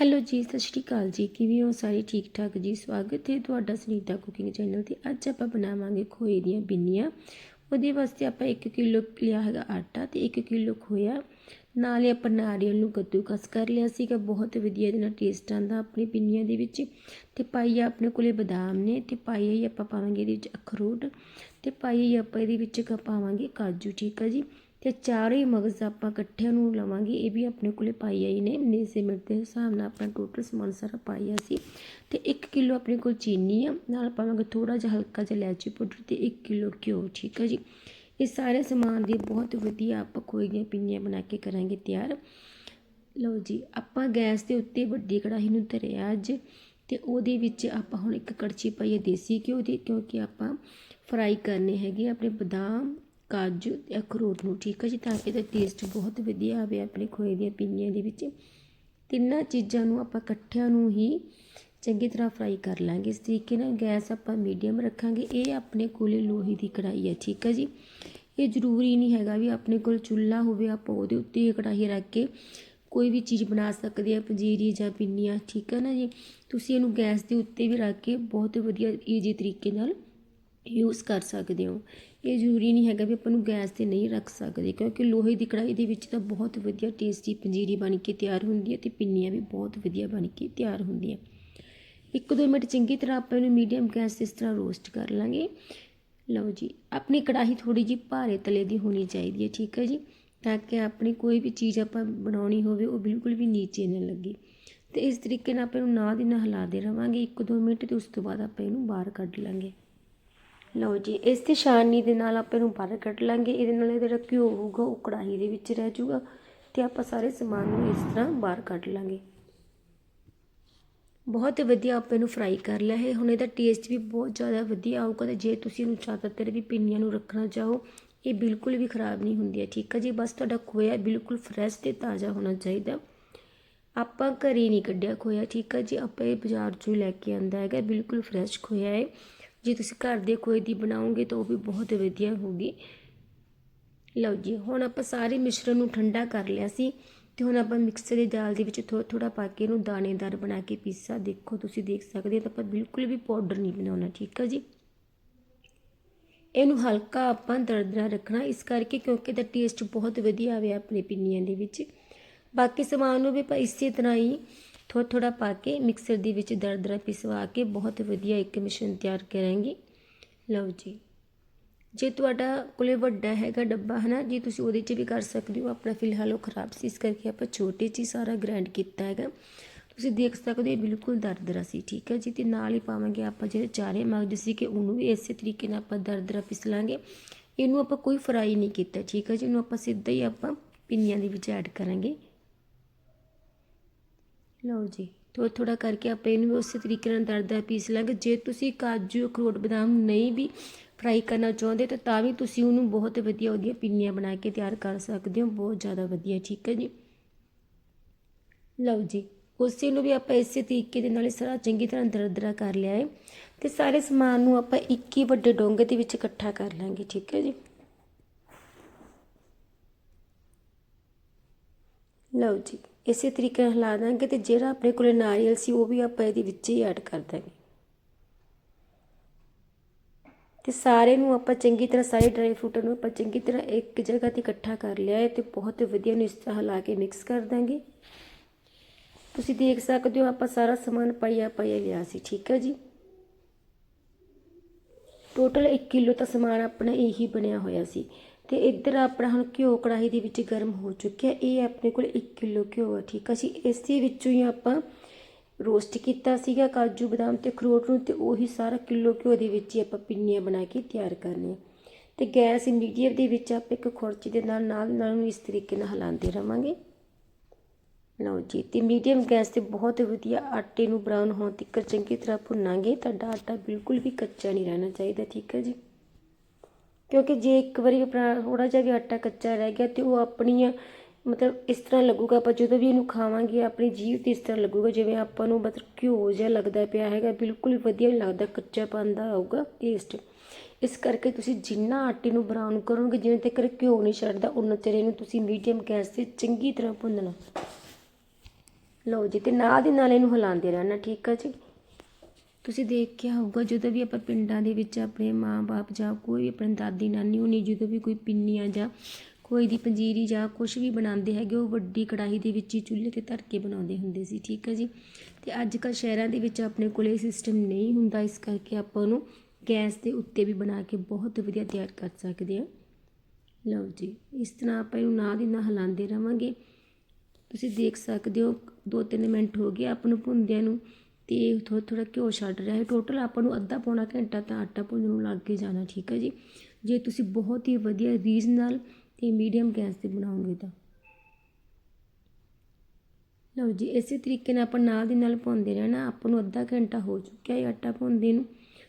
Hello ਜੀ, ਸਤਿ ਸ਼੍ਰੀ ਅਕਾਲ ਜੀ। ਕਿਵੇਂ ਹੋ ਸਾਰੇ? ਠੀਕ ਠਾਕ ਜੀ। ਸਵਾਗਤ ਹੈ ਤੁਹਾਡਾ ਸੁਨੀਤਾ ਕੁਕਿੰਗ ਚੈਨਲ ਤੇ। ਅੱਜ ਆਪਾਂ ਬਣਾਵਾਂਗੇ ਖੋਏ ਦੀਆਂ ਬਿੰਨੀਆਂ। ਉਹਦੇ ਵਾਸਤੇ ਆਪਾਂ 1 ਕਿਲੋ ਲਿਆ ਹੈਗਾ ਆਟਾ ਤੇ 1 ਕਿਲੋ ਖੋਇਆ। ਨਾਲੇ ਆਪਾਂ ਨਾਰੀਅਲ ਨੂੰ ਕੱਦੂਕਸ ਕਰ ਲਿਆ ਸੀਗਾ। ਬਹੁਤ ਵਧੀਆ ਇਹਦੇ ਨਾਲ ਟੇਸਟ ਆਂਦਾ ਆਪਣੀ ਪਿੰਨੀਆਂ ਦੇ ਵਿੱਚ। ਤੇ ਪਾਈਆ ਆਪਣੇ ਕੋਲੇ ਬਦਾਮ ਨੇ ਤੇ ਪਾਈਆ ਹੀ ਆਪਾਂ ਪਾਵਾਂਗੇ ਇਹਦੇ ਵਿੱਚ ਅਖਰੋਟ। ਤੇ ਪਾਈਆ ਹੀ ਆਪਾਂ ਇਹਦੇ ਵਿੱਚ ਕ ਪਾਵਾਂਗੇ ਕਾਜੂ, ਠੀਕ ਆ ਜੀ? ਤੇ ਚਾਰੇ ਹੀ ਮਗਜ਼ ਆਪਾਂ ਇਕੱਠਿਆਂ ਨੂੰ ਲਵਾਂਗੇ। ਇਹ ਵੀ ਆਪਣੇ ਕੋਲੇ ਪਾਈਆ ਹੀ ਨੇ। ਮੇਜ਼ਰਮੈਂਟ ਦੇ ਹਿਸਾਬ ਨਾਲ ਆਪਣਾ ਟੋਟਲ ਸਮਾਨ ਸਾਰਾ ਪਾਈਆ ਸੀ। ਤੇ 1 ਕਿਲੋ ਆਪਣੇ ਕੋਲ ਚੀਨੀ ਆ। ਨਾਲ ਪਾਵਾਂਗੇ ਥੋੜਾ ਜਿਹਾ ਹਲਕਾ ਜਿਹਾ ਇਲਾਇਚੀ ਪਾਊਡਰ ਤੇ 1 ਕਿਲੋ ਘਿਓ, ਠੀਕ ਆ ਜੀ? ਇਹ ਸਾਰੇ ਸਮਾਨ ਦੀ ਬਹੁਤ ਵਧੀਆ ਆਪਾਂ ਖੋਏ ਦੀਆਂ ਪਿੰਨੀਆਂ ਬਣਾ ਕੇ ਕਰਾਂਗੇ ਤਿਆਰ। ਲਓ ਜੀ, ਆਪਾਂ ਗੈਸ ਦੇ ਉੱਤੇ ਵੱਡੀ ਕੜਾਹੀ ਨੂੰ ਧਰਿਆ ਅੱਜ। ਤੇ ਉਹਦੇ ਵਿੱਚ ਆਪਾਂ ਹੁਣ ਇੱਕ ਕੜਛੀ ਪਾਈਏ ਦੇਸੀ ਘਿਓ ਦੀ, ਕਿਉਂਕਿ ਆਪਾਂ ਫਰਾਈ ਕਰਨੇ ਹੈਗੇ ਆਪਣੇ ਬਦਾਮ ਕਾਜੂ ਅਤੇ ਅਖਰੋਟ ਨੂੰ ਠੀਕ ਹੈ ਜੀ, ਤਾਂ ਕਿ ਇਹਦਾ ਟੇਸਟ ਬਹੁਤ ਵਧੀਆ ਆਵੇ ਆਪਣੇ ਖੋਏ ਦੀਆਂ ਪਿੰਨੀਆਂ ਦੇ ਵਿੱਚ। ਤਿੰਨਾਂ ਚੀਜ਼ਾਂ ਨੂੰ ਆਪਾਂ ਇਕੱਠਿਆਂ ਨੂੰ ਹੀ ਚੰਗੀ ਤਰ੍ਹਾਂ ਫਰਾਈ ਕਰ ਲਾਂਗੇ। ਇਸ ਤਰੀਕੇ ਨਾਲ ਗੈਸ ਆਪਾਂ ਮੀਡੀਅਮ ਰੱਖਾਂਗੇ। ਇਹ ਆਪਣੇ ਕੋਲੇ ਲੋਹੇ ਦੀ ਕੜਾਈ ਹੈ ਠੀਕ ਹੈ ਜੀ। ਇਹ ਜ਼ਰੂਰੀ ਨਹੀਂ ਹੈਗਾ ਵੀ ਆਪਣੇ ਕੋਲ ਚੁੱਲ੍ਹਾ ਹੋਵੇ, ਆਪਾਂ ਉਹਦੇ ਉੱਤੇ ਇਹ ਕੜਾਹੀ ਰੱਖ ਕੇ ਕੋਈ ਵੀ ਚੀਜ਼ ਬਣਾ ਸਕਦੇ ਆ, ਪੰਜੀਰੀ ਜਾਂ ਪਿੰਨੀਆਂ, ਠੀਕ ਹੈ ਨਾ ਜੀ। ਤੁਸੀਂ ਇਹਨੂੰ ਗੈਸ ਦੇ ਉੱਤੇ ਵੀ ਰੱਖ ਕੇ ਬਹੁਤ ਵਧੀਆ ਈਜ਼ੀ ਤਰੀਕੇ ਨਾਲ ਯੂਸ ਕਰ ਸਕਦੇ ਹੋ। ਇਹ ਜ਼ਰੂਰੀ ਨਹੀਂ ਹੈਗਾ ਵੀ ਆਪਾਂ ਨੂੰ ਗੈਸ ਤੇ ਨਹੀਂ ਰੱਖ ਸਕਦੇ, ਕਿਉਂਕਿ ਲੋਹੇ ਦੀ ਕੜਾਹੀ ਦੇ ਵਿੱਚ ਤਾਂ ਬਹੁਤ ਵਧੀਆ ਟੇਸਟੀ ਪੰਜੀਰੀ ਬਣ ਕੇ ਤਿਆਰ ਹੁੰਦੀ ਹੈ ਅਤੇ ਪਿੰਨੀਆਂ ਵੀ ਬਹੁਤ ਵਧੀਆ ਬਣ ਕੇ ਤਿਆਰ ਹੁੰਦੀਆਂ। ਇੱਕ ਦੋ ਮਿੰਟ ਚੰਗੀ ਤਰ੍ਹਾਂ ਆਪਾਂ ਇਹਨੂੰ ਮੀਡੀਅਮ ਗੈਸ ਤੇ ਇਸ ਤਰ੍ਹਾਂ ਰੋਸਟ ਕਰ ਲਾਂਗੇ। ਲਓ ਜੀ, ਆਪਣੀ ਕੜਾਹੀ ਥੋੜੀ ਜਿਹੀ ਭਾਰੇ ਤਲੇ ਦੀ ਹੋਣੀ ਚਾਹੀਦੀ ਹੈ, ਠੀਕ ਹੈ ਜੀ? ਤਾਂ ਕਿ ਆਪਣੀ ਕੋਈ ਵੀ ਚੀਜ਼ ਆਪਾਂ ਬਣਾਉਣੀ ਹੋਵੇ, ਉਹ ਬਿਲਕੁਲ ਵੀ ਨੀਚੇ ਨਾ ਲੱਗੇ। ਤੇ ਇਸ ਤਰੀਕੇ ਨਾਲ ਆਪਾਂ ਇਹਨੂੰ ਨਾ ਦੀ ਨਾਲ ਹਿਲਾਦੇ ਰਵਾਂਗੇ ਇੱਕ ਦੋ ਮਿੰਟ ਤੇ ਉਸ ਤੋਂ ਬਾਅਦ ਆਪਾਂ ਇਹਨੂੰ ਬਾਹਰ ਕੱਢ ਲਾਂਗੇ। ਲਓ ਜੀ, ਇਸ ਤੇ ਛਾਨਣੀ ਦੇ ਨਾਲ ਆਪਾਂ ਇਹਨੂੰ ਬਾਹਰ ਕੱਢ ਲਾਂਗੇ। ਇਹਦੇ ਨਾਲ ਇਹਦਾ ਜਿਹੜਾ ਘਿਓ ਹੋਊਗਾ, ਉਹ ਕੜਾਹੀ ਦੇ ਵਿੱਚ ਰਹਿ ਜਾਊਗਾ ਤੇ ਆਪਾਂ ਸਾਰੇ ਸਮਾਨ ਨੂੰ ਇਸ ਤਰ੍ਹਾਂ ਬਾਹਰ ਕੱਢ ਲਾਂਗੇ। ਬਹੁਤ ਵਧੀਆ ਆਪਾਂ ਇਹਨੂੰ ਫਰਾਈ ਕਰ ਲਿਆ ਹੈ। ਹੁਣ ਇਹਦਾ ਟੇਸਟ ਵੀ ਬਹੁਤ ਜ਼ਿਆਦਾ ਵਧੀਆ ਆਊਗਾ ਤੇ ਜੇ ਤੁਸੀਂ ਇਹਨੂੰ ਜ਼ਿਆਦਾਤਰ ਵੀ ਪਿੰਨੀਆਂ ਨੂੰ ਰੱਖਣਾ ਚਾਹੋ, ਇਹ ਬਿਲਕੁਲ ਵੀ ਖਰਾਬ ਨਹੀਂ ਹੁੰਦੀ ਹੈ, ਠੀਕ ਹੈ ਜੀ? ਬਸ ਤੁਹਾਡਾ ਖੋਇਆ ਬਿਲਕੁਲ ਫਰੈਸ਼ ਤੇ ਤਾਜ਼ਾ ਹੋਣਾ ਚਾਹੀਦਾ। ਆਪਾਂ ਘਰੇ ਨਹੀਂ ਕੱਢਿਆ ਖੋਇਆ, ਠੀਕ ਹੈ ਜੀ? ਆਪਾਂ ਇਹ ਬਾਜ਼ਾਰ ਚੋਂ ਲੈ ਕੇ ਆਂਦਾ ਹੈਗਾ, ਬਿਲਕੁਲ ਫਰੈਸ਼ ਖੋਇਆ ਹੈ। ਜੇ ਤੁਸੀਂ ਘਰ ਦੇ ਖੋਏ ਦੀ ਬਣਾਓਗੇ ਤਾਂ ਉਹ ਵੀ ਬਹੁਤ ਵਧੀਆ ਹੋਊਗੀ। ਲਓ ਜੀ, ਹੁਣ ਆਪਾਂ ਸਾਰੇ ਮਿਸ਼ਰਣ ਨੂੰ ਠੰਡਾ ਕਰ ਲਿਆ ਸੀ ਤੇ ਹੁਣ ਆਪਾਂ ਮਿਕਸਰ ਦੀ ਦਾਲ ਦੇ ਵਿੱਚ ਥੋੜਾ ਥੋੜਾ ਪਾ ਕੇ ਇਹਨੂੰ ਦਾਣੇਦਾਰ ਬਣਾ ਕੇ ਪੀਸਾ। ਦੇਖੋ, ਤੁਸੀਂ ਦੇਖ ਸਕਦੇ ਹੋ ਤਾਂ ਆਪਾਂ ਬਿਲਕੁਲ ਵੀ ਪਾਊਡਰ ਨਹੀਂ ਬਣਾਉਣਾ, ਠੀਕ ਹੈ ਜੀ? ਇਹਨੂੰ ਹਲਕਾ ਆਪਾਂ ਦਰਦਰਾ ਰੱਖਣਾ ਇਸ ਕਰਕੇ ਕਿਉਂਕਿ ਇਹਦਾ ਟੇਸਟ ਬਹੁਤ ਵਧੀਆ ਆਵੇ ਆਪਣੇ ਪਿੰਨੀਆਂ ਦੇ ਵਿੱਚ। ਬਾਕੀ ਸਮਾਨ ਨੂੰ ਵੀ ਆਪਾਂ ਇਸੇ ਤਰ੍ਹਾਂ ਹੀ ਥੋੜਾ ਥੋੜਾ ਪਾ ਕੇ ਮਿਕਸਰ ਦੇ ਵਿੱਚ ਦਰਦਰਾ ਪਿਸਵਾ ਕੇ ਬਹੁਤ ਵਧੀਆ ਇੱਕ ਮਿਸ਼ਰਣ ਤਿਆਰ ਕਰਾਂਗੇ। ਲਓ ਜੀ। ਜੇ ਤੁਹਾਡਾ ਕੋਲੇ ਵੱਡਾ ਹੈਗਾ ਡੱਬਾ ਹੈ ਨਾ ਜੀ ਤੁਸੀਂ ਉਹਦੇ 'ਚ ਵੀ ਕਰ ਸਕਦੇ ਹੋ। ਆਪਣਾ ਫਿਲਹਾਲ ਉਹ ਖਰਾਬ ਸੀ, ਇਸ ਕਰਕੇ ਆਪਾਂ ਛੋਟੇ 'ਚ ਹੀ ਸਾਰਾ ਗ੍ਰਾਈਂਡ ਕੀਤਾ ਹੈਗਾ। ਤੁਸੀਂ ਦੇਖ ਸਕਦੇ ਹੋ ਬਿਲਕੁਲ ਦਰਦਰਾ ਸੀ, ਠੀਕ ਹੈ ਜੀ? ਤੇ ਨਾਲ ਹੀ ਪਾਵਾਂਗੇ ਆਪਾਂ ਜਿਹੜੇ ਚਾਰੇ ਮਗਜ ਸੀ ਕਿ ਉਹਨੂੰ ਵੀ ਇਸੇ ਤਰੀਕੇ ਨਾਲ ਆਪਾਂ ਦਰਦਰਾ ਪਿਸ ਲਾਂਗੇ। ਇਹਨੂੰ ਆਪਾਂ ਕੋਈ ਫਰਾਈ ਨਹੀਂ ਕੀਤਾ, ਠੀਕ ਹੈ ਜੀ? ਇਹਨੂੰ ਆਪਾਂ ਸਿੱਧਾ ਹੀ ਆਪਾਂ ਪਿੰਨੀਆਂ ਦੇ ਵਿੱਚ ਐਡ ਕਰਾਂਗੇ। ਲਓ ਜੀ ਥੋੜਾ ਥੋੜਾ ਕਰਕੇ ਆਪਾਂ ਇਹਨੂੰ ਵੀ ਉਸੇ ਤਰੀਕੇ ਨਾਲ ਦਰਦਰਾ ਪੀਸ ਲਾਂਗੇ। ਜੇ ਤੁਸੀਂ ਕਾਜੂ ਅਖਰੋਟ ਬਦਾਮ ਨਹੀਂ ਵੀ ਫਰਾਈ ਕਰਨਾ ਚਾਹੁੰਦੇ, ਤਾਂ ਤਾਂ ਵੀ ਤੁਸੀਂ ਉਹਨੂੰ ਬਹੁਤ ਵਧੀਆ ਉਹਦੀਆਂ ਪਿੰਨੀਆਂ ਬਣਾ ਕੇ ਤਿਆਰ ਕਰ ਸਕਦੇ ਹੋ। ਬਹੁਤ ਜ਼ਿਆਦਾ ਵਧੀਆ, ਠੀਕ ਹੈ ਜੀ? ਲਓ ਜੀ, ਉਸੇ ਨੂੰ ਵੀ ਆਪਾਂ ਇਸੇ ਤਰੀਕੇ ਦੇ ਨਾਲ ਸਾਰਾ ਚੰਗੀ ਤਰ੍ਹਾਂ ਦਰਦਰਾ ਕਰ ਲਿਆ ਹੈ। ਤੇ ਸਾਰੇ ਸਮਾਨ ਨੂੰ ਆਪਾਂ ਇੱਕ ਹੀ ਵੱਡੇ ਡੋਂਗੇ ਦੇ ਵਿੱਚ ਇਕੱਠਾ ਕਰ ਲਾਂਗੇ, ਠੀਕ ਹੈ ਜੀ? ਲਓ ਜੀ ਇਸੇ ਤਰੀਕੇ ਨਾਲ ਹਿਲਾ ਦਾਂਗੇ ਤੇ ਜਿਹੜਾ ਆਪਣੇ ਕੋਲੇ ਨਾਰੀਅਲ ਸੀ ਉਹ ਵੀ ਆਪਾਂ ਇਹਦੇ ਵਿੱਚ ਹੀ ਐਡ ਕਰ ਦਾਂਗੇ। ਤੇ ਸਾਰੇ ਨੂੰ ਆਪਾਂ ਚੰਗੀ ਤਰ੍ਹਾਂ, ਸਾਰੇ ਡਰਾਈ ਫਰੂਟਾਂ ਨੂੰ ਆਪਾਂ ਚੰਗੀ ਤਰ੍ਹਾਂ ਇੱਕ ਜਗ੍ਹਾ ਤੇ ਇਕੱਠਾ ਕਰ ਲਿਆ ਹੈ ਤੇ ਬਹੁਤ ਵਧੀਆ ਨੂੰ ਇਸ ਤਰ੍ਹਾਂ ਹਿਲਾ ਕੇ ਮਿਕਸ ਕਰ ਦਾਂਗੇ। ਤੁਸੀਂ ਦੇਖ ਸਕਦੇ ਹੋ ਆਪਾਂ ਸਾਰਾ ਸਮਾਨ ਪਾਈਆ ਪਾਈਆ ਲਿਆ ਸੀ, ਠੀਕ ਹੈ ਜੀ? ਟੋਟਲ 1 ਕਿਲੋ ਤਾਂ ਸਮਾਨ ਆਪਣਾ ਇਹੀ ਬਣਿਆ ਹੋਇਆ ਸੀ। ਤੇ ਇੱਧਰ ਆਪਣਾ ਹੁਣ ਘਿਓ ਕੜਾਹੀ ਦੇ ਵਿੱਚ ਗਰਮ ਹੋ ਚੁੱਕਿਆ। ਇਹ ਆਪਣੇ ਕੋਲ 1 ਕਿਲੋ ਘਿਓ ਆ, ਠੀਕ ਆ ਜੀ। ਇਸੇ ਵਿੱਚੋਂ ਹੀ ਆਪਾਂ ਰੋਸਟ ਕੀਤਾ ਸੀਗਾ ਕਾਜੂ, ਬਦਾਮ ਤੇ ਅਖਰੋਟ ਨੂੰ ਤੇ ਉਹੀ ਸਾਰਾ ਕਿਲੋ ਘਿਓ ਦੇ ਵਿੱਚ ਹੀ ਆਪਾਂ ਪਿੰਨੀਆਂ ਬਣਾ ਕੇ ਤਿਆਰ ਕਰਨੀਆਂ ਤੇ ਗੈਸ ਮੀਡੀਅਮ ਦੇ ਵਿੱਚ ਆਪਾਂ ਇੱਕ ਖੁਰਚੀ ਦੇ ਨਾਲ ਨਾਲ ਨਾਲ ਇਸ ਤਰੀਕੇ ਨਾਲ ਹਿਲਾਉਂਦੇ ਰਵਾਂਗੇ। ਲਓ ਜੀ, ਤੇ ਮੀਡੀਅਮ ਗੈਸ ਤੇ ਬਹੁਤ ਵਧੀਆ ਆਟੇ ਨੂੰ ਬਰਾਊਨ ਹੋਣ ਤੱਕ ਚੰਗੀ ਤਰ੍ਹਾਂ ਭੁੰਨਾਂਗੇ। ਤੁਹਾਡਾ ਆਟਾ ਬਿਲਕੁਲ ਵੀ ਕੱਚਾ ਨਹੀਂ ਰਹਿਣਾ ਚਾਹੀਦਾ, ਠੀਕ ਹੈ ਜੀ। ਕਿਉਂਕਿ ਜੇ ਇੱਕ ਵਾਰੀ ਆਪਣਾ ਥੋੜ੍ਹਾ ਜਿਹਾ ਵੀ ਆਟਾ ਕੱਚਾ ਰਹਿ ਗਿਆ ਤਾਂ ਉਹ ਆਪਣੀਆਂ ਮਤਲਬ ਇਸ ਤਰ੍ਹਾਂ ਲੱਗੂਗਾ, ਆਪਾਂ ਜਦੋਂ ਵੀ ਇਹਨੂੰ ਖਾਵਾਂਗੇ, ਆਪਣੀ ਜੀਭ ਤੇ ਇਸ ਤਰ੍ਹਾਂ ਲੱਗੂਗਾ, ਜਿਵੇਂ ਆਪਾਂ ਨੂੰ ਮਤਲਬ ਘਿਓ ਜਿਹਾ ਲੱਗਦਾ ਪਿਆ ਹੈਗਾ, ਬਿਲਕੁਲ ਵਧੀਆ ਨਹੀਂ ਲੱਗਦਾ ਕੱਚਾ ਪਾਂਦਾ ਆਊਗਾ ਟੇਸਟ ਇਸ ਕਰਕੇ ਤੁਸੀਂ ਜਿੰਨਾ ਆਟੇ ਨੂੰ ਬਰਾਊਨ ਕਰੋਗੇ, ਜਿਵੇਂ ਤੱਕ ਘਿਓ ਨਹੀਂ ਛੱਡਦਾ ਉਨਾ ਚਿਰ ਇਹਨੂੰ ਤੁਸੀਂ ਮੀਡੀਅਮ ਗੈਸ ਤੇ ਚੰਗੀ ਤਰ੍ਹਾਂ ਭੁੰਨਣਾ। ਲਓ ਜੀ, ਤੇ ਨਾਲ ਦੀ ਨਾਲ ਇਹਨੂੰ ਹਿਲਾਉਂਦੇ ਰਹਿਣਾ, ਠੀਕ ਆ ਜੀ? ਤੁਸੀਂ ਦੇਖਿਆ ਹੋਊਗਾ ਜਦੋਂ ਵੀ ਆਪਾਂ ਪਿੰਡਾਂ ਦੇ ਵਿੱਚ ਆਪਣੇ ਮਾਂ-ਬਾਪ ਜਾਂ ਕੋਈ ਵੀ ਆਪਣੀ ਦਾਦੀ, ਨਾਨੀ ਹੁਣੀ ਜਦੋਂ ਵੀ ਕੋਈ ਪਿੰਨੀਆਂ ਜਾਂ ਕੋਈ ਦੀ ਪੰਜੀਰੀ ਜਾਂ ਕੁਛ ਵੀ ਬਣਾਉਂਦੇ ਹੈਗੇ, ਉਹ ਵੱਡੀ ਕੜਾਹੀ ਦੇ ਵਿੱਚ ਹੀ ਚੁੱਲ੍ਹੇ ਤੇ ਧਰ ਕੇ ਬਣਾਉਂਦੇ ਹੁੰਦੇ ਸੀ, ਠੀਕ ਹੈ ਜੀ? ਅਤੇ ਅੱਜ ਕੱਲ੍ਹ ਸ਼ਹਿਰਾਂ ਦੇ ਵਿੱਚ ਆਪਣੇ ਕੋਲ ਇਹ ਸਿਸਟਮ ਨਹੀਂ ਹੁੰਦਾ, ਇਸ ਕਰਕੇ ਆਪਾਂ ਉਹਨੂੰ ਗੈਸ ਦੇ ਉੱਤੇ ਵੀ ਬਣਾ ਕੇ ਬਹੁਤ ਵਧੀਆ ਤਿਆਰ ਕਰ ਸਕਦੇ ਹਾਂ। ਲਓ ਜੀ, ਇਸ ਤਰ੍ਹਾਂ ਆਪਾਂ ਇਹਨੂੰ ਨਾਲ ਦੀ ਨਾ ਹਿਲਾਉਂਦੇ ਰਵਾਂਗੇ। ਤੁਸੀਂ ਦੇਖ ਸਕਦੇ ਹੋ 2-3 ਮਿੰਟ ਹੋ ਗਏ, ਆਪਾਂ ਨੂੰ ਭੁੰਦਿਆਂ ਨੂੰ। ਤੇ ਥੋੜਾ ਥੋੜਾ ਘਿਓ ਛੱਡ ਰਿਹਾ ਹੈ। ਟੋਟਲ ਆਪਾਂ ਨੂੰ ਅੱਧਾ ਪੌਣਾ ਘੰਟਾ ਤਾਂ ਆਟਾ ਭੁੰਨਣ ਨੂੰ ਲੱਗ ਕੇ ਜਾਣਾ, ਠੀਕ ਹੈ ਜੀ? ਜੇ ਤੁਸੀਂ ਬਹੁਤ ਹੀ ਵਧੀਆ ਰੀਜਨਲ ਤੇ ਮੀਡੀਅਮ ਗੈਸ ਤੇ ਬਣਾਓਗੇ ਤਾਂ। ਲਓ ਜੀ, ਇਸੇ ਤਰੀਕੇ ਨਾਲ ਆਪਾਂ ਨਾਲ ਦੀ ਨਾਲ ਭੁੰਨਦੇ ਰਹਿਣਾ। ਆਪਾਂ ਨੂੰ ਅੱਧਾ ਘੰਟਾ ਹੋ ਚੁੱਕਿਆ ਹੈ ਆਟਾ ਭੁੰਨਦੇ ਨੂੰ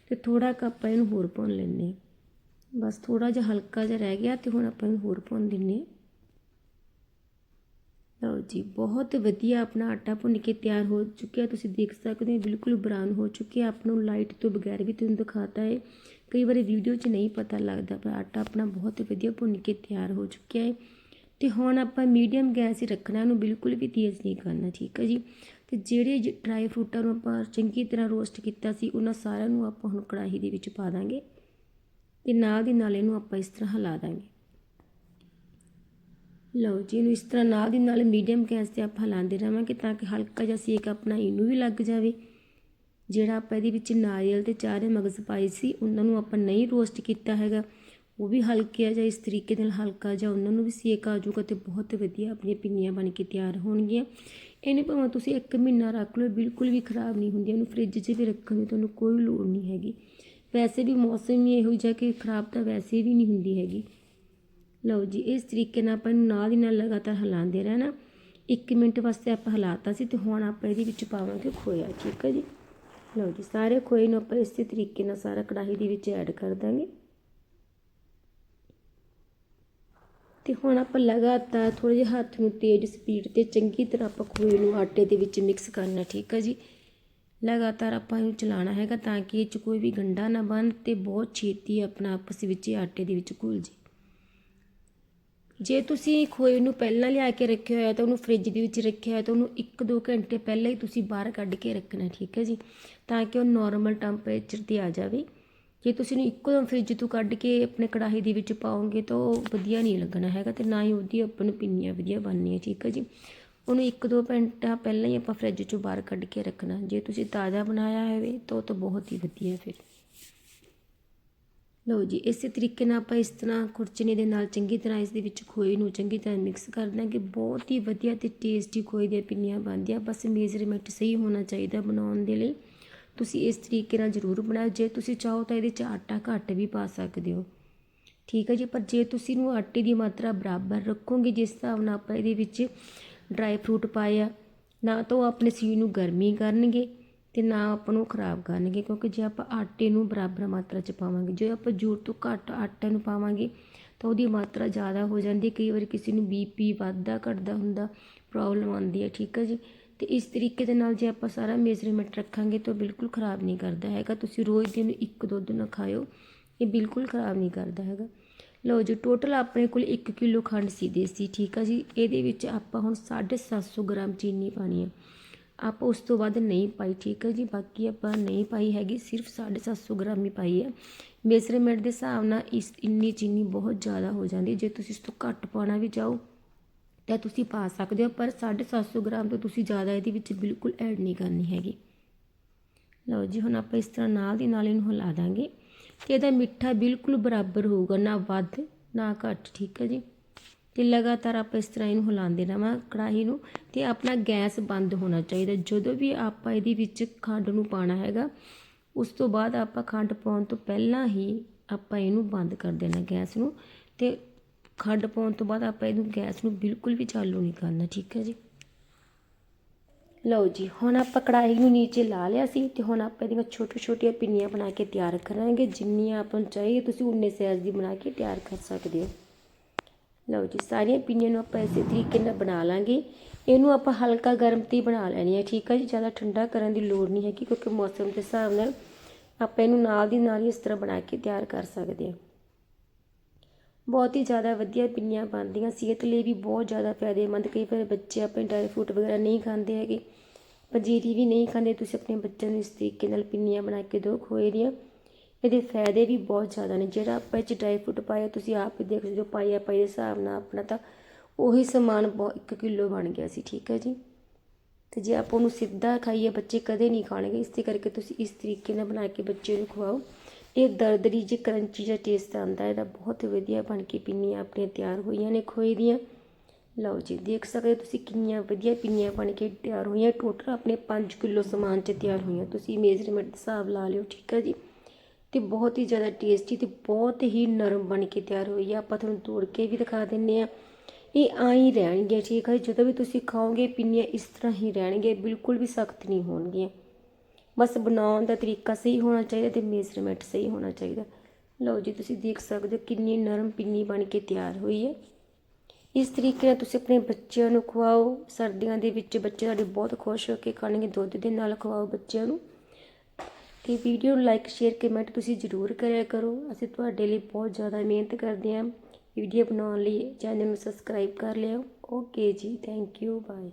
ਤੇ ਥੋੜਾ ਕੁ ਆਪਾਂ ਇਹਨੂੰ ਹੋਰ ਭੁੰਨ ਲੈਂਦੇ ਬਸ ਥੋੜਾ ਜਿਹਾ ਹਲਕਾ ਜਿਹਾ ਰਹਿ ਗਿਆ ਤੇ ਹੁਣ ਆਪਾਂ ਇਹਨੂੰ ਹੋਰ ਭੁੰਨ ਦਿੰਨੇ ਹਾਂ। ਲਓ ਜੀ, ਬਹੁਤ ਵਧੀਆ ਆਪਣਾ ਆਟਾ ਭੁੰਨ ਕੇ ਤਿਆਰ ਹੋ ਚੁੱਕਿਆ। ਤੁਸੀਂ ਦੇਖ ਸਕਦੇ ਹੋ, ਬਿਲਕੁਲ ਬਰਾਊਨ ਹੋ ਚੁੱਕਿਆ। ਆਪ ਨੂੰ ਲਾਈਟ ਤੋਂ ਬਗੈਰ ਵੀ ਤੁਹਾਨੂੰ ਦਿਖਾਤਾ ਹੈ। ਕਈ ਵਾਰੀ ਵੀਡੀਓ 'ਚ ਨਹੀਂ ਪਤਾ ਲੱਗਦਾ, ਪਰ ਆਟਾ ਆਪਣਾ ਬਹੁਤ ਵਧੀਆ ਭੁੰਨ ਕੇ ਤਿਆਰ ਹੋ ਚੁੱਕਿਆ ਹੈ। ਤੇ ਹੁਣ ਆਪਾਂ ਮੀਡੀਅਮ ਗੈਸ ਹੀ ਰੱਖਣਾ, ਇਹਨੂੰ ਬਿਲਕੁਲ ਵੀ ਤੇਜ਼ ਨਹੀਂ ਕਰਨਾ, ਠੀਕ ਹੈ ਜੀ? ਤੇ ਜਿਹੜੇ ਡਰਾਈ ਫਰੂਟਾਂ ਨੂੰ ਆਪਾਂ ਚੰਗੀ ਤਰ੍ਹਾਂ ਰੋਸਟ ਕੀਤਾ ਸੀ, ਉਹਨਾਂ ਸਾਰਿਆਂ ਨੂੰ ਆਪਾਂ ਹੁਣ ਕੜਾਹੀ ਦੇ ਵਿੱਚ ਪਾ ਦਾਂਗੇ ਤੇ ਨਾਲ ਦੀ ਨਾਲ ਇਹਨੂੰ ਆਪਾਂ ਇਸ ਤਰ੍ਹਾਂ ਹਿਲਾ ਦਾਂਗੇ। ਲਓ ਜੀ, ਇਹਨੂੰ ਇਸ ਤਰ੍ਹਾਂ ਨਾਲ ਦੀ ਨਾਲ ਮੀਡੀਅਮ ਗੈਸ ਤੇ ਆਪਾਂ ਹਿਲਾਉਂਦੇ ਰਹਾਂਗੇ ਤਾਂ ਕਿ ਹਲਕਾ ਜਿਹਾ ਸੇਕ ਆਪਣਾ ਇਹਨੂੰ ਵੀ ਲੱਗ ਜਾਵੇ। ਜਿਹੜਾ ਆਪਾਂ ਇਹਦੇ ਵਿੱਚ ਨਾਰੀਅਲ ਤੇ ਚਾਰੇ ਮਗਜ਼ ਪਾਏ ਸੀ, ਉਹਨਾਂ ਨੂੰ ਆਪਾਂ ਨਹੀਂ ਰੋਸਟ ਕੀਤਾ ਹੈਗਾ। ਉਹ ਵੀ ਹਲਕੇ ਆ ਜਾਂ ਇਸ ਤਰੀਕੇ ਨਾਲ ਹਲਕਾ ਜਾਂ ਉਹਨਾਂ ਨੂੰ ਵੀ ਸੇਕ ਆ ਜਾਊਗਾ ਤੇ ਬਹੁਤ ਵਧੀਆ ਆਪਣੀਆਂ ਪਿੰਨੀਆਂ ਬਣ ਕੇ ਤਿਆਰ ਹੋਣਗੀਆਂ। ਇਹਨੂੰ ਭਾਵੇਂ ਤੁਸੀਂ ਇੱਕ ਮਹੀਨਾ ਰੱਖ ਲਓ ਬਿਲਕੁਲ ਵੀ ਖਰਾਬ ਨਹੀਂ ਹੁੰਦੀ ਇਹਨੂੰ ਫ੍ਰਿਜ 'ਚ ਵੀ ਰੱਖਣ ਦੀ ਤੁਹਾਨੂੰ ਕੋਈ ਲੋੜ ਨਹੀਂ ਹੈਗੀ। ਵੈਸੇ ਵੀ ਮੌਸਮ ਹੀ ਇਹੋ ਜਿਹਾ ਕਿ ਖਰਾਬ ਤਾਂ ਵੈਸੇ ਵੀ ਨਹੀਂ ਹੁੰਦੀ ਹੈਗੀ। ਲਓ ਜੀ, ਇਸ ਤਰੀਕੇ ਨਾਲ ਆਪਾਂ ਇਹਨੂੰ ਨਾਲ ਦੀ ਨਾਲ ਲਗਾਤਾਰ ਹਿਲਾਉਂਦੇ ਰਹਿਣਾ। 1 ਮਿੰਟ ਵਾਸਤੇ ਆਪਾਂ ਹਿਲਾਤਾ ਸੀ ਤੇ ਹੁਣ ਆਪਾਂ ਇਹਦੇ ਵਿੱਚ ਪਾਵਾਂਗੇ ਖੋਇਆ, ਠੀਕ ਹੈ ਜੀ? ਲਓ ਜੀ, ਸਾਰੇ ਖੋਏ ਨੂੰ ਆਪਾਂ ਇਸੇ ਤਰੀਕੇ ਨਾਲ ਸਾਰਾ ਕੜਾਹੀ ਦੇ ਵਿੱਚ ਐਡ ਕਰ ਦਾਂਗੇ। ਤੇ ਹੁਣ ਆਪਾਂ ਲਗਾਤਾਰ ਥੋੜੇ ਜਿਹਾ ਹੱਥ ਨੂੰ ਤੇਜ਼ ਸਪੀਡ ਤੇ ਚੰਗੀ ਤਰ੍ਹਾਂ ਆਪਾਂ ਖੋਏ ਨੂੰ ਆਟੇ ਦੇ ਵਿੱਚ ਮਿਕਸ ਕਰਨਾ, ਠੀਕ ਹੈ ਜੀ? ਲਗਾਤਾਰ ਆਪਾਂ ਇਹਨੂੰ ਚਲਾਉਣਾ ਹੈਗਾ ਤਾਂ ਕਿ ਇਹ 'ਚ ਕੋਈ ਵੀ ਗੰਡਾ ਨਾ ਬਣ ਤੇ ਬਹੁਤ ਛੇਤੀ ਆਪਣਾ ਆਪਸ ਵਿੱਚ ਇਹ ਆਟੇ ਦੇ ਵਿੱਚ ਘੁਲ ਜੇ। ਜੇ ਤੁਸੀਂ ਖੋਏ ਨੂੰ ਪਹਿਲਾਂ ਲਿਆ ਕੇ ਰੱਖਿਆ ਹੋਇਆ ਤਾਂ ਉਹਨੂੰ ਫ੍ਰਿਜ ਦੇ ਵਿੱਚ ਰੱਖਿਆ ਹੋਇਆ ਤਾਂ ਉਹਨੂੰ 1-2 ਘੰਟੇ ਪਹਿਲਾਂ ਹੀ ਤੁਸੀਂ ਬਾਹਰ ਕੱਢ ਕੇ ਰੱਖਣਾ, ਠੀਕ ਹੈ ਜੀ? ਤਾਂ ਕਿ ਉਹ ਨਾਰਮਲ ਟੈਂਪਰੇਚਰ ਤੇ ਆ ਜਾਵੇ। ਜੇ ਤੁਸੀਂ ਉਹਨੂੰ ਇੱਕੋ ਦਮ ਫ੍ਰਿਜ ਤੋਂ ਕੱਢ ਕੇ ਆਪਣੇ ਕੜਾਹੀ ਦੇ ਵਿੱਚ ਪਾਓਗੇ ਤਾਂ ਉਹ ਵਧੀਆ ਨਹੀਂ ਲੱਗਣਾ ਹੈਗਾ ਤੇ ਨਾ ਹੀ ਉਹਦੀ ਆਪਾਂ ਨੂੰ ਪਿੰਨੀਆਂ ਵਧੀਆ ਬਣਨੀਆਂ, ਠੀਕ ਹੈ ਜੀ? ਉਹਨੂੰ 1-2 ਘੰਟਾ ਪਹਿਲਾਂ ਹੀ ਆਪਾਂ ਫ੍ਰਿਜ ਚੋਂ ਬਾਹਰ ਕੱਢ ਕੇ ਰੱਖਣਾ। ਜੇ ਤੁਸੀਂ ਤਾਜ਼ਾ ਬਣਾਇਆ ਹੋਵੇ ਤਾਂ ਉਹ ਤਾਂ ਬਹੁਤ ਹੀ ਵਧੀਆ ਫਿਰ। ਲਓ ਜੀ, ਇਸੇ ਤਰੀਕੇ ਨਾਲ ਆਪਾਂ ਇਸ ਤਰ੍ਹਾਂ ਖੁਰਚਣੀ ਦੇ ਨਾਲ ਚੰਗੀ ਤਰ੍ਹਾਂ ਇਸ ਦੇ ਵਿੱਚ ਖੋਏ ਨੂੰ ਚੰਗੀ ਤਰ੍ਹਾਂ ਮਿਕਸ ਕਰ ਦਾਂਗੇ ਬਹੁਤ ਹੀ ਵਧੀਆ ਤੇ ਟੇਸਟੀ ਖੋਏ ਦੀਆਂ ਪਿੰਨੀਆਂ ਬਣਦੀਆਂ। ਬਸ ਮੇਜ਼ਰਮੈਂਟ ਸਹੀ ਹੋਣਾ ਚਾਹੀਦਾ ਬਣਾਉਣ ਦੇ ਲਈ। ਤੁਸੀਂ ਇਸ ਤਰੀਕੇ ਨਾਲ ਜ਼ਰੂਰ ਬਣਾਓ। ਜੇ ਤੁਸੀਂ ਚਾਹੋ ਤਾਂ ਇਹਦੇ 'ਚ ਆਟਾ ਘੱਟ ਵੀ ਪਾ ਸਕਦੇ ਹੋ। ਠੀਕ ਹੈ ਜੀ, ਪਰ ਜੇ ਤੁਸੀਂ ਇਹਨੂੰ ਆਟੇ ਦੀ ਮਾਤਰਾ ਬਰਾਬਰ ਰੱਖੋਗੇ, ਜਿਸ ਹਿਸਾਬ ਨਾਲ ਆਪਾਂ ਇਹਦੇ ਵਿੱਚ ਡਰਾਈ ਫਰੂਟ ਪਾਇਆ, ਨਾ ਤਾਂ ਉਹ ਆਪਣੇ ਸਰੀਰ ਨੂੰ ਗਰਮੀ ਕਰਨਗੇ। ਅਤੇ ਨਾ ਆਪਾਂ ਨੂੰ ਖਰਾਬ ਕਰਨਗੇ, ਕਿਉਂਕਿ ਜੇ ਆਪਾਂ ਆਟੇ ਨੂੰ ਬਰਾਬਰ ਮਾਤਰਾ 'ਚ ਪਾਵਾਂਗੇ, ਜੇ ਆਪਾਂ ਜ਼ਰੂਰਤ ਤੋਂ ਘੱਟ ਆਟੇ ਨੂੰ ਪਾਵਾਂਗੇ, ਤਾਂ ਉਹਦੀ ਮਾਤਰਾ ਜ਼ਿਆਦਾ ਹੋ ਜਾਂਦੀ ਕਈ ਵਾਰੀ ਕਿਸੇ ਨੂੰ ਬੀਪੀ ਵੱਧਦਾ ਘਟਦਾ ਹੁੰਦਾ ਪ੍ਰੋਬਲਮ ਆਉਂਦੀ ਹੈ, ਠੀਕ ਹੈ ਜੀ? ਅਤੇ ਇਸ ਤਰੀਕੇ ਦੇ ਨਾਲ ਜੇ ਆਪਾਂ ਸਾਰਾ ਮੇਜ਼ਰਮੈਂਟ ਰੱਖਾਂਗੇ ਤਾਂ ਬਿਲਕੁਲ ਖਰਾਬ ਨਹੀਂ ਕਰਦਾ ਹੈਗਾ। ਤੁਸੀਂ ਰੋਜ਼ ਦਿਨ ਇੱਕ ਦੁੱਧ ਨਾ ਖਾਇਓ, ਇਹ ਬਿਲਕੁਲ ਖਰਾਬ ਨਹੀਂ ਕਰਦਾ ਹੈਗਾ। ਲਓ ਜੀ ਟੋਟਲ ਆਪਣੇ ਕੋਲ 1 ਕਿਲੋ ਖੰਡ ਸੀ ਦੇਸੀ, ਠੀਕ ਆ ਜੀ? ਇਹਦੇ ਵਿੱਚ ਆਪਾਂ ਹੁਣ 750 ਗ੍ਰਾਮ ਚੀਨੀ ਪਾਣੀ ਹੈ। ਆਪਾਂ ਉਸ ਤੋਂ ਵੱਧ ਨਹੀਂ ਪਾਈ, ਠੀਕ ਹੈ ਜੀ। ਬਾਕੀ ਆਪਾਂ ਨਹੀਂ ਪਾਈ ਹੈਗੀ, ਸਿਰਫ 750 ਗ੍ਰਾਮ ਹੀ ਪਾਈ ਹੈ। ਮੇਜ਼ਰਮੈਂਟ ਦੇ ਹਿਸਾਬ ਨਾਲ ਇਸ ਇੰਨੀ ਚੀਨੀ ਬਹੁਤ ਜ਼ਿਆਦਾ ਹੋ ਜਾਂਦੀ। ਜੇ ਤੁਸੀਂ ਇਸ ਤੋਂ ਘੱਟ ਪਾਉਣਾ ਵੀ ਚਾਹੋ, ਤਾਂ ਤੁਸੀਂ ਪਾ ਸਕਦੇ ਹੋ, ਪਰ 750 ਗ੍ਰਾਮ ਤੋਂ ਤੁਸੀਂ ਜ਼ਿਆਦਾ ਇਹਦੇ ਵਿੱਚ ਬਿਲਕੁਲ ਐਡ ਨਹੀਂ ਕਰਨੀ ਹੈਗੀ। ਲਓ ਜੀ, ਹੁਣ ਆਪਾਂ ਇਸ ਤਰ੍ਹਾਂ ਨਾਲ ਦੀ ਨਾਲ ਇਹਨੂੰ ਹਿਲਾ ਦਾਂਗੇ। ਤੇ ਇਹਦਾ ਮਿੱਠਾ ਬਿਲਕੁਲ ਬਰਾਬਰ ਹੋਊਗਾ, ਨਾ ਵੱਧ, ਨਾ ਘੱਟ, ਠੀਕ ਹੈ ਜੀ। ਤੇ ਲਗਾਤਾਰ ਆਪਾਂ ਇਸ ਤਰ੍ਹਾਂ ਇਹਨੂੰ ਹਿਲਾਉਂਦੇ ਰਹਾਂ ਕੜਾਹੀ ਨੂੰ ਤੇ ਆਪਣਾ ਗੈਸ ਬੰਦ ਹੋਣਾ ਚਾਹੀਦਾ। ਜਦੋਂ ਵੀ ਆਪਾਂ ਇਹਦੇ ਵਿੱਚ ਖੰਡ ਨੂੰ ਪਾਣਾ ਹੈਗਾ, ਉਸ ਤੋਂ ਬਾਅਦ ਆਪਾਂ ਖੰਡ ਪਾਉਣ ਤੋਂ ਪਹਿਲਾਂ ਹੀ ਆਪਾਂ ਇਹਨੂੰ ਬੰਦ ਕਰ ਦੇਣਾ ਗੈਸ ਨੂੰ ਤੇ ਖੰਡ ਪਾਉਣ ਤੋਂ ਬਾਅਦ ਆਪਾਂ ਇਹਨੂੰ ਗੈਸ ਨੂੰ ਬਿਲਕੁਲ ਵੀ ਚਾਲੂ ਨਹੀਂ ਕਰਨਾ, ਠੀਕ ਹੈ ਜੀ? ਲਓ ਜੀ, ਹੁਣ ਆਪਾਂ ਕੜਾਹੀ ਨੂੰ ਨੀਚੇ ਲਾ ਲਿਆ ਸੀ ਤੇ ਹੁਣ ਆਪਾਂ ਇਹਦੀਆਂ ਛੋਟੇ ਛੋਟੀਆਂ ਪਿੰਨੀਆਂ ਬਣਾ ਕੇ ਤਿਆਰ ਕਰਾਂਗੇ। ਜਿੰਨੀਆਂ ਆਪਾਂ ਨੂੰ ਚਾਹੀਏ ਤੁਸੀਂ ਉਨੇ ਸਾਈਜ਼ ਦੀ ਬਣਾ ਕੇ ਤਿਆਰ ਕਰ ਸਕਦੇ ਹੋ। ਲਓ ਜੀ, ਸਾਰੀਆਂ ਪਿੰਨੀਆਂ ਨੂੰ ਆਪਾਂ ਇਸੇ ਤਰੀਕੇ ਨਾਲ ਬਣਾ ਲਾਂਗੇ। ਇਹਨੂੰ ਆਪਾਂ ਹਲਕਾ ਗਰਮ ਤੇ ਬਣਾ ਲੈਣੀ ਹੈ ਠੀਕ ਹੈ ਜੀ? ਜ਼ਿਆਦਾ ਠੰਡਾ ਕਰਨ ਦੀ ਲੋੜ ਨਹੀਂ ਹੈਗੀ, ਕਿਉਂਕਿ ਮੌਸਮ ਦੇ ਹਿਸਾਬ ਨਾਲ ਆਪਾਂ ਇਹਨੂੰ ਨਾਲ ਦੀ ਨਾਲ ਹੀ ਇਸ ਤਰ੍ਹਾਂ ਬਣਾ ਕੇ ਤਿਆਰ ਕਰ ਸਕਦੇ ਹਾਂ ਬਹੁਤ ਹੀ ਜ਼ਿਆਦਾ ਵਧੀਆ ਪਿੰਨੀਆਂ ਬਣਦੀਆਂ, ਸਿਹਤ ਲਈ ਵੀ ਬਹੁਤ ਜ਼ਿਆਦਾ ਫਾਇਦੇਮੰਦ। ਕਈ ਵਾਰ ਬੱਚੇ ਆਪਣੇ ਡਰਾਈ ਫਰੂਟ ਵਗੈਰਾ ਨਹੀਂ ਖਾਂਦੇ ਹੈਗੇ ਪੰਜੀਰੀ ਵੀ ਨਹੀਂ ਖਾਂਦੇ, ਤੁਸੀਂ ਆਪਣੇ ਬੱਚਿਆਂ ਨੂੰ ਇਸ ਤਰੀਕੇ ਨਾਲ ਪਿੰਨੀਆਂ ਬਣਾ ਕੇ ਦਿਓ ਖੋਏ ਦੀਆਂ। ਇਹਦੇ ਫਾਇਦੇ ਵੀ ਬਹੁਤ ਜ਼ਿਆਦਾ ਨੇ। ਜਿਹੜਾ ਆਪਾਂ ਇਹ 'ਚ ਡਰਾਈ ਫਰੂਟ ਪਾਇਆ ਤੁਸੀਂ ਆਪ ਹੀ ਦੇਖ ਸਕਦੇ ਹੋ ਪਾਈਆ ਪਾਈ ਦੇ ਹਿਸਾਬ ਨਾਲ ਆਪਣਾ ਤਾਂ ਉਹੀ ਸਮਾਨ ਬਹੁਤ 1 ਕਿਲੋ ਬਣ ਗਿਆ ਸੀ, ਠੀਕ ਹੈ ਜੀ? ਤੇ ਜੇ ਆਪਾਂ ਉਹਨੂੰ ਸਿੱਧਾ ਖਾਈਏ, ਬੱਚੇ ਕਦੇ ਨਹੀਂ ਖਾਣਗੇ। ਇਸ ਕਰਕੇ ਤੁਸੀਂ ਇਸ ਤਰੀਕੇ ਨਾਲ ਬਣਾ ਕੇ ਬੱਚੇ ਨੂੰ ਖਵਾਓ। ਇਹ ਦਰਦਰੀ ਜੇ ਕਰੰਚੀ ਜਿਹਾ ਟੇਸਟ ਆਉਂਦਾ, ਇਹਦਾ ਬਹੁਤ ਵਧੀਆ ਬਣ ਕੇ ਪਿੰਨੀਆਂ ਆਪਣੀਆਂ ਤਿਆਰ ਹੋਈਆਂ ਨੇ, ਖੋਏ ਦੀਆਂ। ਲਓ ਜੀ, ਦੇਖ ਸਕਦੇ ਹੋ ਤੁਸੀਂ ਕਿੰਨੀਆਂ ਵਧੀਆ ਪਿੰਨੀਆਂ ਬਣ ਕੇ ਤਿਆਰ ਹੋਈਆਂ। ਟੋਟਲ ਆਪਣੇ 5 ਕਿਲੋ ਸਮਾਨ 'ਚ ਤਿਆਰ ਹੋਈਆਂ। ਤੁਸੀਂ ਮੇਜ਼ਰਮੈਂਟ ਦਾ ਹਿਸਾਬ ਲਾ ਲਿਓ, ਠੀਕ ਹੈ ਜੀ? ਤੇ ਬਹੁਤ ਹੀ ਜ਼ਿਆਦਾ ਟੇਸਟੀ ਤੇ ਬਹੁਤ ਹੀ ਨਰਮ ਬਣ ਕੇ ਤਿਆਰ ਹੋਈ ਆ। ਆਪਾਂ ਤੁਹਾਨੂੰ ਤੋੜ ਕੇ ਵੀ ਦਿਖਾ ਦਿੰਨੇ ਆ। ਇਹ ਆਂ ਹੀ ਰਹਿਣਗੇ ਠੀਕ ਹੈ ਜਦੋਂ ਵੀ ਤੁਸੀਂ ਖਾਓਗੇ, ਪਿੰਨੀਆਂ ਇਸ ਤਰ੍ਹਾਂ ਹੀ ਰਹਿਣਗੇ ਬਿਲਕੁਲ ਵੀ ਸਖਤ ਨਹੀਂ ਹੋਣਗੀਆਂ। ਬਸ ਬਣਾਉਣ ਦਾ ਤਰੀਕਾ ਸਹੀ ਹੋਣਾ ਚਾਹੀਦਾ ਤੇ ਮੇਜ਼ਰਮੈਂਟ ਸਹੀ ਹੋਣਾ ਚਾਹੀਦਾ। ਲਓ ਜੀ, ਤੁਸੀਂ ਦੇਖ ਸਕਦੇ ਹੋ ਕਿੰਨੀ ਨਰਮ ਪਿੰਨੀ ਬਣ ਕੇ ਤਿਆਰ ਹੋਈ ਹੈ ਇਸ ਤਰੀਕੇ ਨਾਲ ਤੁਸੀਂ ਆਪਣੇ ਬੱਚਿਆਂ ਨੂੰ ਖਵਾਓ। ਸਰਦੀਆਂ ਦੇ ਵਿੱਚ ਬੱਚੇ ਤੁਹਾਡੇ ਬਹੁਤ ਖੁਸ਼ ਹੋ ਕੇ ਖਾਣਗੇ। ਦੁੱਧ ਦੇ ਨਾਲ ਖਵਾਓ ਬੱਚਿਆਂ ਨੂੰ। ਤੇ ਵੀਡੀਓ ਨੂੰ ਲਾਈਕ ਸ਼ੇਅਰ ਕਮੈਂਟ ਤੁਸੀਂ ਜ਼ਰੂਰ ਕਰਿਆ ਕਰੋ। ਅਸੀਂ ਤੁਹਾਡੇ ਲਈ ਬਹੁਤ ਜ਼ਿਆਦਾ ਮਿਹਨਤ ਕਰਦੇ ਹਾਂ। ਵੀਡੀਓ ਬਣਾਉਣ ਲਈ ਚੈਨਲ ਨੂੰ ਸਬਸਕ੍ਰਾਈਬ ਕਰ ਲਿਓ। ਓਕੇ ਜੀ ਥੈਂਕ ਯੂ ਬਾਏ